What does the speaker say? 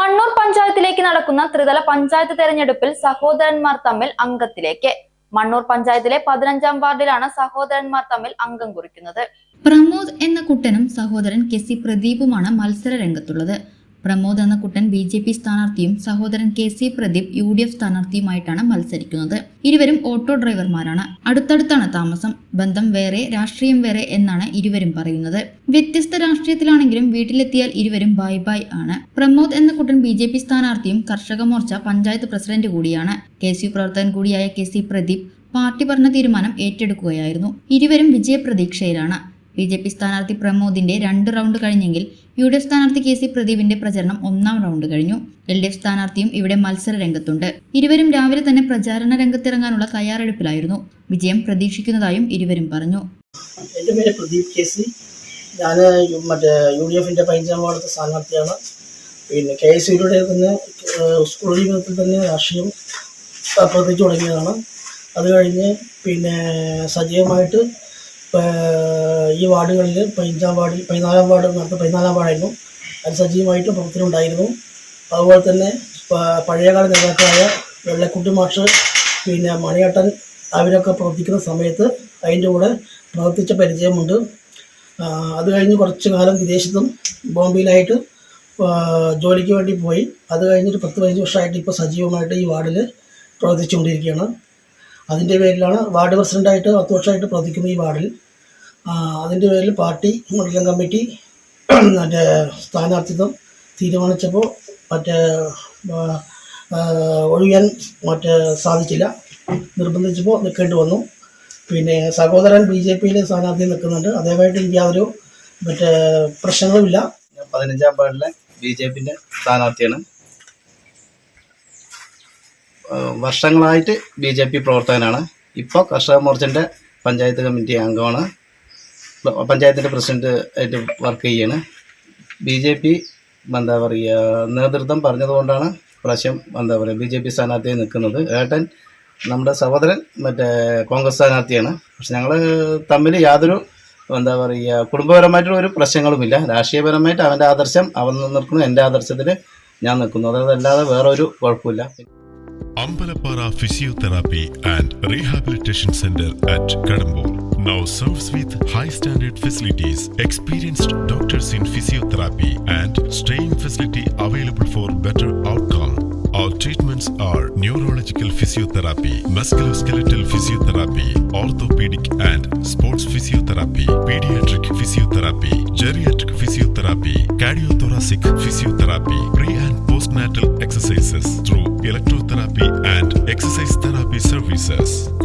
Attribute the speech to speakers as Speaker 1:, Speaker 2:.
Speaker 1: പതിമൂന്നിലേക്ക് നടക്കുന്ന ത്രിതല പഞ്ചായത്ത് തെരഞ്ഞെടുപ്പിൽ സഹോദരന്മാർ തമ്മിൽ അംഗത്തിലേക്ക്. മണ്ണൂർ പഞ്ചായത്തിലെ പതിനഞ്ചാം വാർഡിലാണ് സഹോദരന്മാർ തമ്മിൽ അംഗം കുറിക്കുന്നത്.
Speaker 2: പ്രമോദ് എന്ന കുട്ടനും സഹോദരൻ കെ സി പ്രദീപുമാണ് മത്സര രംഗത്തുള്ളത്. പ്രമോദ് എന്ന കുട്ടൻ ബി ജെ പി സ്ഥാനാർത്ഥിയും സഹോദരൻ K C Pradeep U D F സ്ഥാനാർത്ഥിയുമായിട്ടാണ് മത്സരിക്കുന്നത്. ഇരുവരും ഓട്ടോ ഡ്രൈവർമാരാണ്. അടുത്തടുത്താണ് താമസം. ബന്ധം വേറെ രാഷ്ട്രീയം വേറെ എന്നാണ് ഇരുവരും പറയുന്നത്. വ്യത്യസ്ത രാഷ്ട്രീയത്തിലാണെങ്കിലും വീട്ടിലെത്തിയാൽ ഇരുവരും ബൈ ബൈ ആണ്. പ്രമോദ് എന്ന കുട്ടൻ ബി ജെ പി സ്ഥാനാർത്ഥിയും കർഷക മോർച്ച പഞ്ചായത്ത് പ്രസിഡന്റ് കൂടിയാണ്. കെ സി പ്രവർത്തകൻ കൂടിയായ കെ സി പ്രദീപ് പാർട്ടി പറഞ്ഞ തീരുമാനം ഏറ്റെടുക്കുകയായിരുന്നു. ഇരുവരും വിജയപ്രതീക്ഷയിലാണ്. ബി ജെ പി സ്ഥാനാർത്ഥി പ്രമോദിന്റെ രണ്ട് റൗണ്ട് കഴിഞ്ഞെങ്കിൽ യു ഡി എഫ് സ്ഥാനാർത്ഥി കെ സി പ്രദീപിന്റെ പ്രചരണം ഒന്നാം റൗണ്ട് കഴിഞ്ഞു. എൽ ഡി എഫ് സ്ഥാനാർത്ഥിയും ഇവിടെ മത്സര രംഗത്തുണ്ട്. ഇരുവരും രാവിലെ തന്നെ പ്രചാരണ രംഗത്തിറങ്ങാനുള്ള തയ്യാറെടുപ്പിലായിരുന്നു. വിജയം പ്രതീക്ഷിക്കുന്നതായും ഇരുവരും പറഞ്ഞു.
Speaker 3: എന്റെ പേര് പ്രദീപ് കെ സി. ഞാൻ മറ്റേ യു ഡി എഫിന്റെ പതിനഞ്ചാം വാർഡത്തെ സ്ഥാനാർത്ഥിയാണ്. പിന്നെ കെ എസ് യുയുടെ തന്നെ സ്കൂൾ ജീവിതത്തിൽ തന്നെ രാഷ്ട്രീയം പ്രവർത്തിച്ചു തുടങ്ങിയതാണ്. അത് കഴിഞ്ഞ് പിന്നെ സജീവമായിട്ട് ഈ വാർഡുകളിൽ പതിനഞ്ചാം വാർഡിൽ പതിനാലാം വാർഡ് നടത്ത പതിനാലാം വാർഡായിരുന്നു. അത് സജീവമായിട്ട് പ്രവർത്തനമുണ്ടായിരുന്നു. അതുപോലെ തന്നെ പഴയകാല നേതാക്കളായ വെള്ളക്കുട്ടി മാഷ് പിന്നെ മണിയട്ടൻ അവരൊക്കെ പ്രവർത്തിക്കുന്ന സമയത്ത് അതിന്റെ കൂടെ പ്രവർത്തിച്ച പരിചയമുണ്ട്. അത് കഴിഞ്ഞ് കുറച്ച് കാലം വിദേശത്തും ബോംബെയിലായിട്ട് ജോലിക്ക് വേണ്ടി പോയി. അത് കഴിഞ്ഞൊരു പത്ത് പതിനഞ്ച് വർഷമായിട്ട് ഇപ്പോൾ സജീവമായിട്ട് ഈ വാർഡിൽ പ്രവർത്തിച്ചുകൊണ്ടിരിക്കുകയാണ്. അതിന്റെ പേരിലാണ് വാർഡ് പ്രസിഡന്റായിട്ട് പത്ത് വർഷമായിട്ട് പ്രവർത്തിക്കുന്ന ഈ വാർഡിൽ അതിന്റെ പേരിൽ പാർട്ടി മണ്ഡലം കമ്മിറ്റി മറ്റേ സ്ഥാനാർത്ഥിത്വം തീരുമാനിച്ചപ്പോൾ മറ്റേ ഒഴിയാൻ മറ്റേ സാധിച്ചില്ല. നിർബന്ധിച്ചപ്പോൾ നിൽക്കേണ്ടി വന്നു. പിന്നെ സഹോദരൻ ബി ജെ പിയിൽ സ്ഥാനാർത്ഥി നിൽക്കുന്നുണ്ട്. അതേമായിട്ട് എനിക്ക് യാതൊരു മറ്റേ പ്രശ്നങ്ങളുമില്ല
Speaker 4: പതിനഞ്ചാം വാർഡിലെ ബി ജെ പിന്റെ സ്ഥാനാർത്ഥിയാണ്. വർഷങ്ങളായിട്ട് ബി ജെ പി പ്രവർത്തകനാണ്. ഇപ്പോൾ കർഷക മോർച്ചന്റെ പഞ്ചായത്ത് കമ്മിറ്റി അംഗമാണ്. പഞ്ചായത്തിന്റെ പ്രസിഡന്റ് ആയിട്ട് വർക്ക് ചെയ്യാണ്. ബി ജെ പി എന്താ പറയുക നേതൃത്വം പറഞ്ഞതുകൊണ്ടാണ് പ്രാവശ്യം എന്താ പറയുക ബി ജെ പി സ്ഥാനാർത്ഥിയെ നിൽക്കുന്നത്. ഏട്ടൻ നമ്മുടെ സഹോദരൻ മറ്റേ കോൺഗ്രസ് സ്ഥാനാർത്ഥിയാണ്. പക്ഷെ ഞങ്ങൾ തമ്മിൽ യാതൊരു എന്താ പറയുക കുടുംബപരമായിട്ടുള്ള ഒരു പ്രശ്നങ്ങളുമില്ല. രാഷ്ട്രീയപരമായിട്ട് അവന്റെ ആദർശം അവൻ നിൽക്കുന്നു എന്റെ ആദർശത്തിൽ ഞാൻ നിൽക്കുന്നു. അതല്ലാതെ വേറെ ഒരു കുഴപ്പമില്ല.
Speaker 5: Ambalappara physiotherapy and rehabilitation centre at Kadampur now serves with high standard facilities experienced doctors in physiotherapy and staying facility available for better outcome Our treatments are neurological physiotherapy, musculoskeletal physiotherapy, orthopedic and sports physiotherapy, pediatric physiotherapy, geriatric physiotherapy, cardiothoracic physiotherapy, pre and postnatal crisis.